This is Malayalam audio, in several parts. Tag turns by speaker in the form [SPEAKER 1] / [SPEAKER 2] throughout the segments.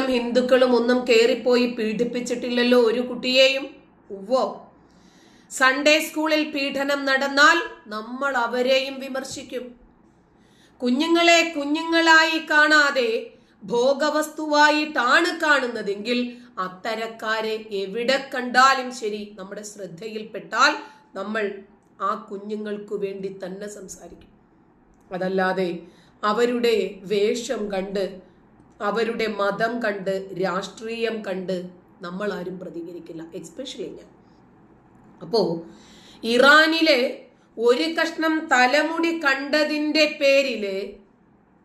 [SPEAKER 1] ഹിന്ദുക്കളും ഒന്നും കേറിപ്പോയി പീഡിപ്പിച്ചിട്ടില്ലല്ലോ ഒരു കുട്ടിയെയും. ഉവ്വോ. സൺഡേ സ്കൂളിൽ പീഡനം നടന്നാൽ നമ്മൾ അവരെയും വിമർശിക്കും. കുഞ്ഞുങ്ങളെ കുഞ്ഞുങ്ങളായി കാണാതെ ഭോഗവസ്തുവായിട്ടാണ് കാണുന്നതെങ്കിൽ അത്തരക്കാരെ എവിടെ കണ്ടാലും ശരി നമ്മുടെ ശ്രദ്ധയിൽപ്പെട്ടാൽ നമ്മൾ ആ കുഞ്ഞുങ്ങൾക്കു വേണ്ടി തന്നെ സംസാരിക്കും. അതല്ലാതെ അവരുടെ വേഷം കണ്ട് അവരുടെ മതം കണ്ട് രാഷ്ട്രീയം കണ്ട് നമ്മൾ ആരും പ്രതികരിക്കില്ല എക്സ്പെഷ്യലി ഞാൻ. അപ്പോ ഇറാനിലെ ഒരു കഷ്ണം തലമുടി കണ്ടതിന്റെ പേരിൽ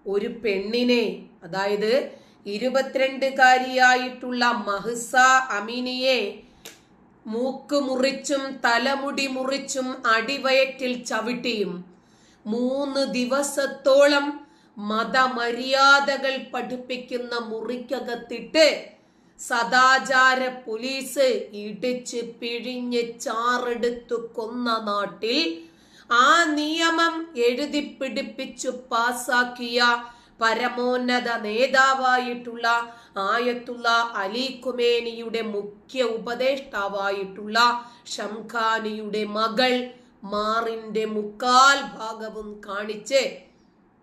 [SPEAKER 1] ഒരു പെണ്ണിനെ അതായത് ഇരുപത്തിരണ്ടുകാരിയായിട്ടുള്ള മഹ്സ അമിനിയെ മൂക്ക് മുറിച്ചും തലമുടി മുറിച്ചും അടിവയറ്റിൽ ചവിട്ടിയും മൂന്ന് ദിവസത്തോളം മതമര്യാദകൾ പഠിപ്പിക്കുന്ന മുറിക്കകത്തിട്ട് സദാചാര പോലീസ് ഇടിച്ച് പിഴിഞ്ഞ് ചാറെടുത്തു കൊന്ന നാട്ടിൽ ആ നിയമം എഴുതി പിടിപ്പിച്ചു പാസാക്കിയ പരമോന്നത നേതാവായിട്ടുള്ള ആയത്തുള്ള അലി കുമേനിയുടെ മുഖ്യ ഉപദേഷ്ടാവായിട്ടുള്ള ഷംഖാനിയുടെ മകൾ മാറിന്റെ മുക്കാൽ ഭാഗവും കാണിച്ച്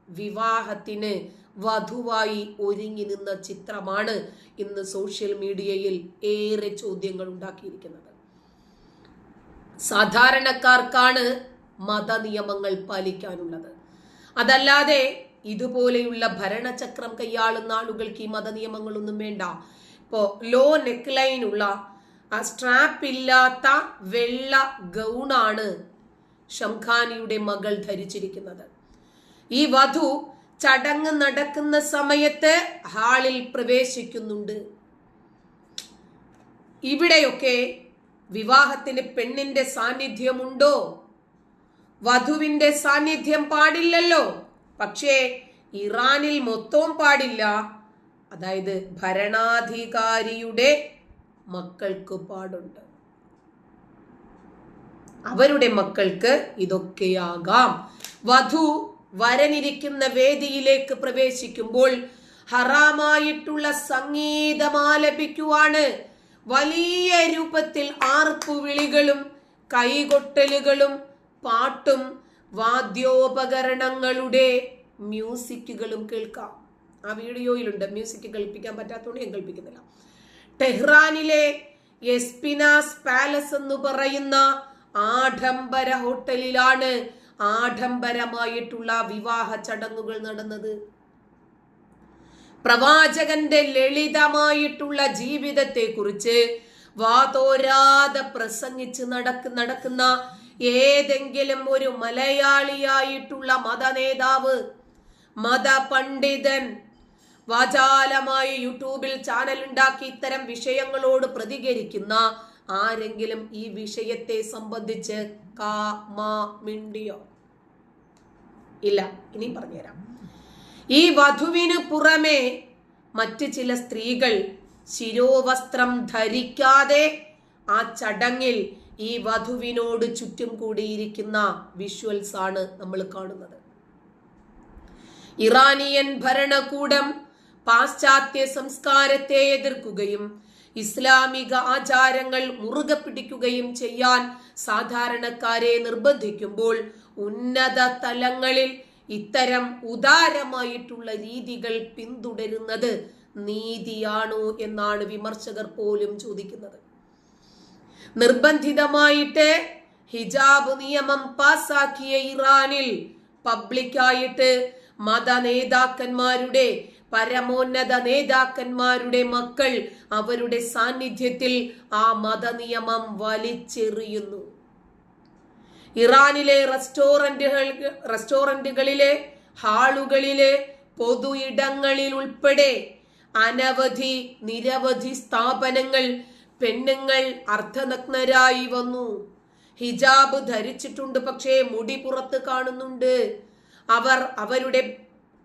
[SPEAKER 1] വിവാഹത്തിന് വധുവായി ഒരുങ്ങി നിന്ന ചിത്രമാണ് ഇന്ന് സോഷ്യൽ മീഡിയയിൽ ഏറെ ചോദ്യങ്ങൾ ഉണ്ടാക്കിയിരിക്കുന്നത്. സാധാരണക്കാർക്കാണ് മതനിയമങ്ങൾ പാലിക്കാനുള്ളത്. അതല്ലാതെ ഇതുപോലെയുള്ള ഭരണചക്രം കൈയാളുന്ന ആളുകൾക്ക് ഈ മതനിയമങ്ങളൊന്നും വേണ്ട. ഇപ്പോ ലോ നെക്ക് ലൈനുള്ള സ്ട്രാപ്പ് ഇല്ലാത്ത വെള്ള ഗൗണാണ് ഷംഖാനിയുടെ മകൾ ധരിച്ചിരിക്കുന്നത്. ഈ വധു ചടങ്ങ് നടക്കുന്ന സമയത്ത് ഹാളിൽ പ്രവേശിക്കുന്നുണ്ട്. ഇവിടെയൊക്കെ വിവാഹത്തിന് പെണ്ണിന്റെ സാന്നിധ്യമുണ്ടോ? വധുവിന്റെ സാന്നിധ്യം പാടില്ലല്ലോ. പക്ഷേ ഇറാനിൽ മൊത്തവും പാടില്ല. അതായത് ഭരണാധികാരിയുടെ മക്കൾക്ക് പാടുണ്ട്. അവരുടെ മക്കൾക്ക് ഇതൊക്കെയാകാം. വധു വരനിരിക്കുന്ന വേദിയിലേക്ക് പ്രവേശിക്കുമ്പോൾ ഹറാമായിട്ടുള്ള സംഗീതം ആലപിക്കുവാണ് വലിയ രൂപത്തിൽ ആർപ്പുവിളികളും കൈകൊട്ടലുകളും പാട്ടും വാദ്യോപകരണങ്ങളുടെ മ്യൂസിക്കുകളും കേൾക്കാം. ആ വീഡിയോയിലുണ്ട്. മ്യൂസിക് കേൾപ്പിക്കാൻ പറ്റാത്തതുകൊണ്ട് ഞാൻ കേൾപ്പിക്കുന്നില്ല. ടെഹ്റാനിലെ എസ്പിനാസ് പാലസ് എന്ന് പറയുന്ന ആഡംബര ഹോട്ടലിലാണ് ആഡംബരമായിട്ടുള്ള വിവാഹ ചടങ്ങുകൾ നടന്നത്. പ്രവാചകന്റെ ലളിതമായിട്ടുള്ള ജീവിതത്തെ കുറിച്ച് വാതോരാതെ പ്രസംഗിച്ച് നടക്ക് നടക്കുന്ന ഏതെങ്കിലും ഒരു മലയാളിയായിട്ടുള്ള മതനേതാവ് മതപണ്ഡിതൻ വാചാലമായി യൂട്യൂബിൽ ചാനൽ ഉണ്ടാക്കി ഇത്തരം വിഷയങ്ങളോട് പ്രതികരിക്കുന്ന ആരെങ്കിലും ഈ വിഷയത്തെ സംബന്ധിച്ച് കാ മാ മിണ്ടിയോ? ഇല്ല ഇനി പറഞ്ഞുതരാം. ഈ വധുവിന് പുറമെ മറ്റ് ചില സ്ത്രീകൾ ശിരോവസ്ത്രം ധരിക്കാതെ ആ ചടങ്ങിൽ ഈ വധുവിനോട് ചുറ്റും കൂടിയിരിക്കുന്ന വിഷ്വൽസ് ആണ് നമ്മൾ കാണുന്നത്. ഇറാനിയൻ ഭരണകൂടം പാശ്ചാത്യ സംസ്കാരത്തെ എതിർക്കുകയും ഇസ്ലാമിക ആചാരങ്ങൾ മുറുകെ പിടിക്കുകയും ചെയ്യാൻ സാധാരണക്കാരെ നിർബന്ധിക്കുമ്പോൾ ഉന്നത തലങ്ങളിൽ ഇത്തരം ഉദാരമായിട്ടുള്ള രീതികൾ പിന്തുടരുന്നത് നീതിയാണോ എന്നാണ് വിമർശകർ പോലും ചോദിക്കുന്നത്. നിർബന്ധിതമായിട്ട് ഹിജാബ് നിയമം പാസാക്കിയ ഇറാനിൽ പബ്ലിക്കായിട്ട് മത നേതാക്കന്മാരുടെ പരമോന്നത നേതാക്കന്മാരുടെ മക്കൾ അവരുടെ സാന്നിധ്യത്തിൽ ആ മതനിയമം വലിച്ചെറിയുന്നു. ഇറാനിലെ റെസ്റ്റോറന്റുകൾ റെസ്റ്റോറന്റുകളിലെ ഹാളുകളിലെ പൊതു ഇടങ്ങളിൽ ഉൾപ്പെടെ അനവധി നിരവധി സ്ഥാപനങ്ങൾ പെണ്ണുങ്ങൾ അർദ്ധനഗ്നരായി വന്നു. ഹിജാബ് ധരിച്ചിട്ടുണ്ട് പക്ഷേ മുടി പുറത്ത് കാണുന്നുണ്ട്. അവർ അവരുടെ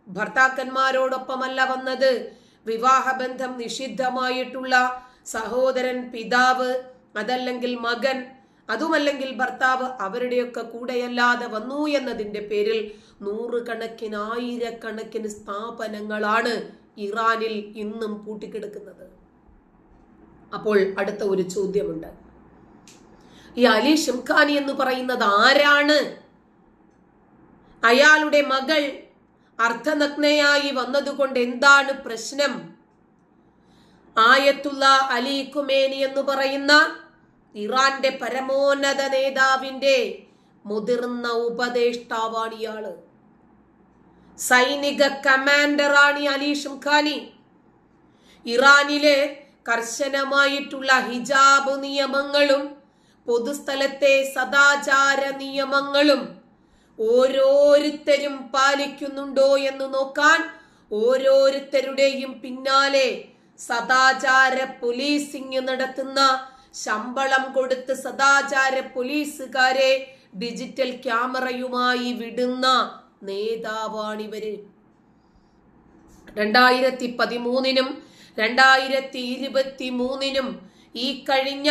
[SPEAKER 1] ഭർത്താക്കന്മാരോടൊപ്പമല്ല വന്നത്. വിവാഹബന്ധം നിഷിദ്ധമായിട്ടുള്ള സഹോദരൻ പിതാവ് അതല്ലെങ്കിൽ മകൻ അതുമല്ലെങ്കിൽ ഭർത്താവ് അവരുടെയൊക്കെ കൂടെയല്ലാതെ വന്നു എന്നതിന്റെ പേരിൽ നൂറുകണക്കിന് ആയിരക്കണക്കിന് സ്ഥാപനങ്ങളാണ് ഇറാനിൽ ഇന്നും പൂട്ടിക്കിടക്കുന്നത്. അപ്പോൾ അടുത്ത ഒരു ചോദ്യമുണ്ട്. ഈ അലി ഷിംഖാനി എന്ന് പറയുന്നത് ആരാണ്? അയാളുടെ മകൾ അർദ്ധനഗ്നയായി വന്നതുകൊണ്ട് എന്താണ് പ്രശ്നം? ആയത്തുള്ള അലി കുമേനി എന്ന് പറയുന്ന ഇറാന്റെ പരമോന്നത നേതാവിന്റെ മുതിർന്ന ഉപദേഷ്ടാവാണ് ഇയാൾ. സൈനിക കമാൻഡറാണ് അലി ഷംഖാനി. ഇറാനിലെ കർശനമായിട്ടുള്ള ഹിജാബ് നിയമങ്ങളും പൊതുസ്ഥലത്തെ സദാചാര നിയമങ്ങളും ഓരോരുത്തരും പാലിക്കുന്നുണ്ടോ എന്ന് നോക്കാൻ ഓരോരുത്തരുടെയും പിന്നാലെ സദാചാര പോലീസിംഗ് നടത്തുന്ന ശമ്പളം കൊടുത്ത് സദാചാര പോലീസുകാരെ ഡിജിറ്റൽ ക്യാമറയുമായി വിടുന്ന നേതാവാണിവര്. രണ്ടായിരത്തി പതിമൂന്നിനും രണ്ടായിരത്തി ഇരുപത്തി മൂന്നിനും ഈ കഴിഞ്ഞ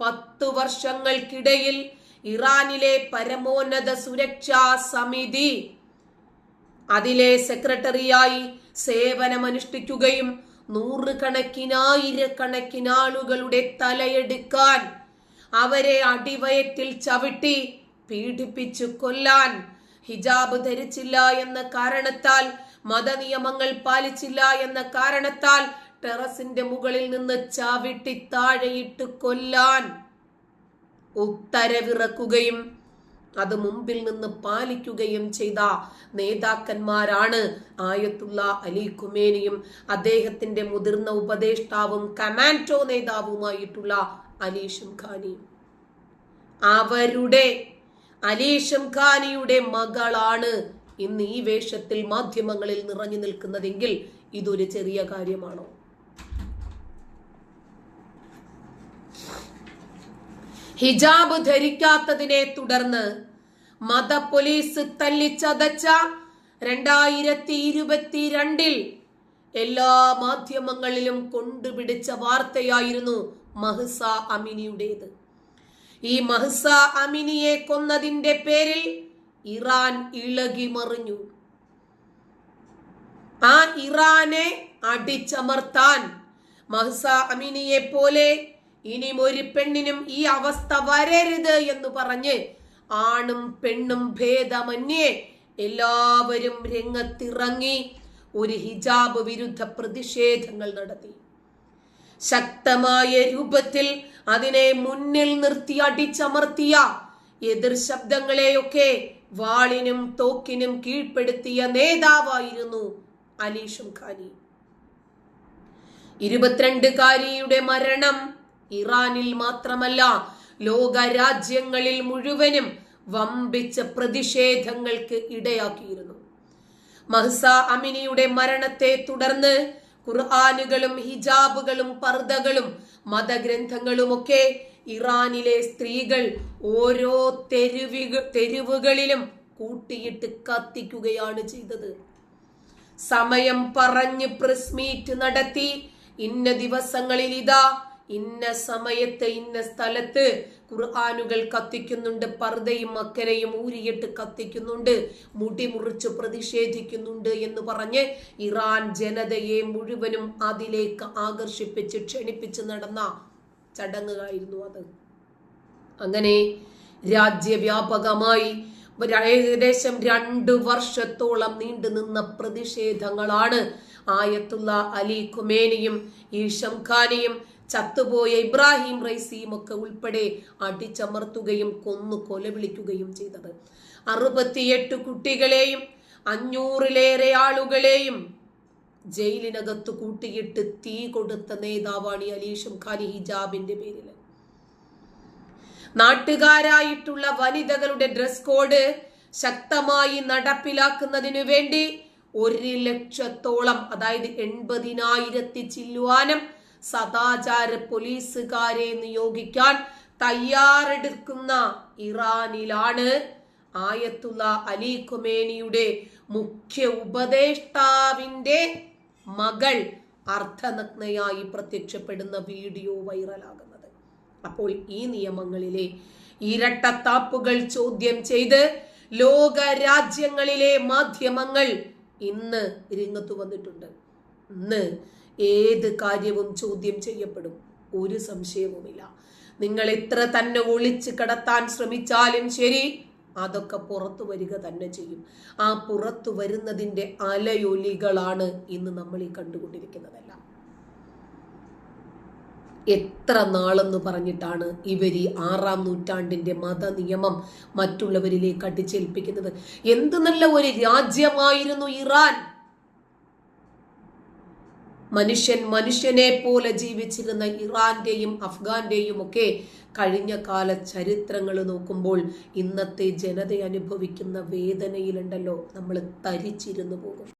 [SPEAKER 1] പത്തു വർഷങ്ങൾക്കിടയിൽ ഇറാനിലെ പരമോന്നത സുരക്ഷാ സമിതി. അതിലെ സെക്രട്ടറിയായി സേവനമനുഷ്ഠിക്കുകയും നൂറുകണക്കിനായിരക്കണക്കിന് ആളുകളുടെ തലയെടുക്കാൻ അവരെ അടിവയറ്റിൽ ചവിട്ടി പീഡിപ്പിച്ചു കൊല്ലാൻ ഹിജാബ് ധരിച്ചില്ല എന്ന കാരണത്താൽ മതനിയമങ്ങൾ പാലിച്ചില്ല എന്ന കാരണത്താൽ ടെറസിന്റെ മുകളിൽ നിന്ന് ചവിട്ടി താഴെയിട്ട് കൊല്ലാൻ ഉത്തരവിറക്കുകയും അത് മുമ്പിൽ നിന്ന് പാലിക്കുകയും ചെയ്ത നേതാക്കന്മാരാണ് ആയത്തുള്ള അലി ഖുമേനിയും അദ്ദേഹത്തിന്റെ മുതിർന്ന ഉപദേഷ്ടാവും കമാൻഡോ നേതാവുമായിട്ടുള്ള അലി ഖാനിയും അവരുടെ അലി ഖാനിയുടെ മകളാണ് ഇന്ന് ഈ വേഷത്തിൽ മാധ്യമങ്ങളിൽ നിറഞ്ഞു നിൽക്കുന്നതെങ്കിൽ ഇതൊരു ചെറിയ കാര്യമാണോ? ഹിജാബ് ധരിക്കാത്തതിനെ തുടർന്ന് മത പോലീസ് തല്ലിച്ചതച്ച രണ്ടായിരത്തി ഇരുപത്തിരണ്ടിൽ എല്ലാ മാധ്യമങ്ങളിലും കൊണ്ടുപിടിച്ച വാർത്തയായിരുന്നു മഹ്സ അമിനിയുടേത്. ഈ മഹ്സ അമിനിയെ കൊന്നതിന്റെ പേരിൽ ഇറാൻ ഇളകി മറിഞ്ഞു. ആ ഇറാനെ അടിച്ചമർത്താൻ മഹ്സ അമിനിയെ പോലെ ഇനിയും ഒരു പെണ്ണിനും ഈ അവസ്ഥ വരരുത് എന്ന് പറഞ്ഞ് ആണും പെണ്ണും ഭേദമന്യേ എല്ലാവരും രംഗത്തിറങ്ങി ഒരു ഹിജാബ് വിരുദ്ധ പ്രതിഷേധങ്ങൾ നടത്തി. ശക്തമായ രൂപത്തിൽ അതിനെ മുന്നിൽ നിർത്തി അടിച്ചമർത്തിയ എതിർ ശബ്ദങ്ങളെയൊക്കെ വാളിനും തോക്കിനും കീഴ്പ്പെടുത്തിയ നേതാവായിരുന്നു അലി ഷുഖാനി. ഇരുപത്തിരണ്ടുകാരിയുടെ മരണം ഇറാനിൽ മാത്രമല്ല ലോക രാജ്യങ്ങളിൽ മുഴുവനും വമ്പിച്ച പ്രതിഷേധങ്ങൾക്ക് ഇടയാക്കിയിരുന്നു. മഹ്സ അമിനിയുടെ മരണത്തെ തുടർന്ന് ഖുർആാനുകളും ഹിജാബുകളും പർദ്ദകളും മതഗ്രന്ഥങ്ങളുമൊക്കെ ഇറാനിലെ സ്ത്രീകൾ ഓരോ തെരുവിക തെരുവുകളിലും കൂട്ടിയിട്ട് കത്തിക്കുകയാണ് ചെയ്തത്. സമയം പറഞ്ഞ് പ്രസ് മീറ്റ് നടത്തി. ഇന്ന ദിവസങ്ങളിൽ ഇതാ ഇന്ന സമയത്ത് ഇന്ന സ്ഥലത്ത് ഖുർആാനുകൾ കത്തിക്കുന്നുണ്ട് പർദയും മക്കരയും ഊരിയിട്ട് കത്തിക്കുന്നുണ്ട് മുടി മുറിച്ച് പ്രതിഷേധിക്കുന്നുണ്ട് എന്ന് പറഞ്ഞ് ഇറാൻ ജനതയെ മുഴുവനും അതിലേക്ക് ആകർഷിപ്പിച്ച് ക്ഷണിപ്പിച്ച് നടന്ന ചടങ്ങുകായിരുന്നു അത്. അങ്ങനെ രാജ്യവ്യാപകമായി ഏകദേശം രണ്ട് വർഷത്തോളം നീണ്ടു നിന്ന പ്രതിഷേധങ്ങളാണ് ആയത്തുള്ള അലി ഖുമേനിയും ഈ ഷംഖാനിയും ചത്തുപോയ ഇബ്രാഹിം റൈസിയും ഒക്കെ ഉൾപ്പെടെ അടിച്ചമർത്തുകയും കൊന്നു കൊലവിളിക്കുകയും ചെയ്തത്. അറുപത്തിയെട്ട് കുട്ടികളെയും അഞ്ഞൂറിലേറെ ആളുകളെയും ജയിലിനകത്ത് കൂട്ടിയിട്ട് തീ കൊടുത്ത നേതാവാണ് ഈ അലീഷും ഖാലി ഹിജാബിന്റെ പേരിൽ നാട്ടുകാരായിട്ടുള്ള വനിതകളുടെ ഡ്രസ് കോഡ് ശക്തമായി നടപ്പിലാക്കുന്നതിനു വേണ്ടി ഒരു ലക്ഷത്തോളം അതായത് എൺപതിനായിരത്തി ചില്ലുവാനം സദാചാര പോലീസുകാരെ നിയോഗിക്കാൻ തയ്യാറെടുക്കുന്ന ഇറാനിലാണ് ആയത്തുള്ള അലി ഖുമേനിയുടെ മുഖ്യ ഉപദേഷ്ടാവിന്റെ മകൾ അർദ്ധനഗ്നയായി പ്രത്യക്ഷപ്പെടുന്ന വീഡിയോ വൈറലാകുന്നത്. അപ്പോൾ ഈ നിയമങ്ങളിലെ ഇരട്ടത്താപ്പുകൾ ചോദ്യം ചെയ്ത് ലോക രാജ്യങ്ങളിലെ മാധ്യമങ്ങൾ ഇന്ന് രംഗത്തു വന്നിട്ടുണ്ട്. ഇന്ന് ഏത് കാര്യവും ചോദ്യം ചെയ്യപ്പെടും. ഒരു സംശയവുമില്ല. നിങ്ങൾ എത്ര തന്നെ ഒളിച്ച് കടത്താൻ ശ്രമിച്ചാലും ശരി അതൊക്കെ പുറത്തു വരിക തന്നെ ചെയ്യും. ആ പുറത്തു വരുന്നതിന്റെ അലയൊലികളാണ് ഇന്ന് നമ്മൾ ഈ കണ്ടുകൊണ്ടിരിക്കുന്നതെല്ലാം. എത്ര നാളെന്ന് പറഞ്ഞിട്ടാണ് ഇവർ ഈ ആറാം നൂറ്റാണ്ടിന്റെ മത നിയമം മറ്റുള്ളവരിലേക്ക് അടിച്ചേൽപ്പിക്കുന്നത്? എന്ത് നല്ല ഒരു രാജ്യമായിരുന്നു ഇറാൻ. മനുഷ്യൻ മനുഷ്യനെ പോലെ ജീവിച്ചിരുന്ന ഇറാന്റെയും അഫ്ഗാന്റെയും ഒക്കെ കഴിഞ്ഞ കാല ചരിത്രങ്ങൾ നോക്കുമ്പോൾ ഇന്നത്തെ ജനത അനുഭവിക്കുന്ന വേദനയിലുണ്ടല്ലോ. നമ്മൾ തരിച്ചിരുന്നു പോകും.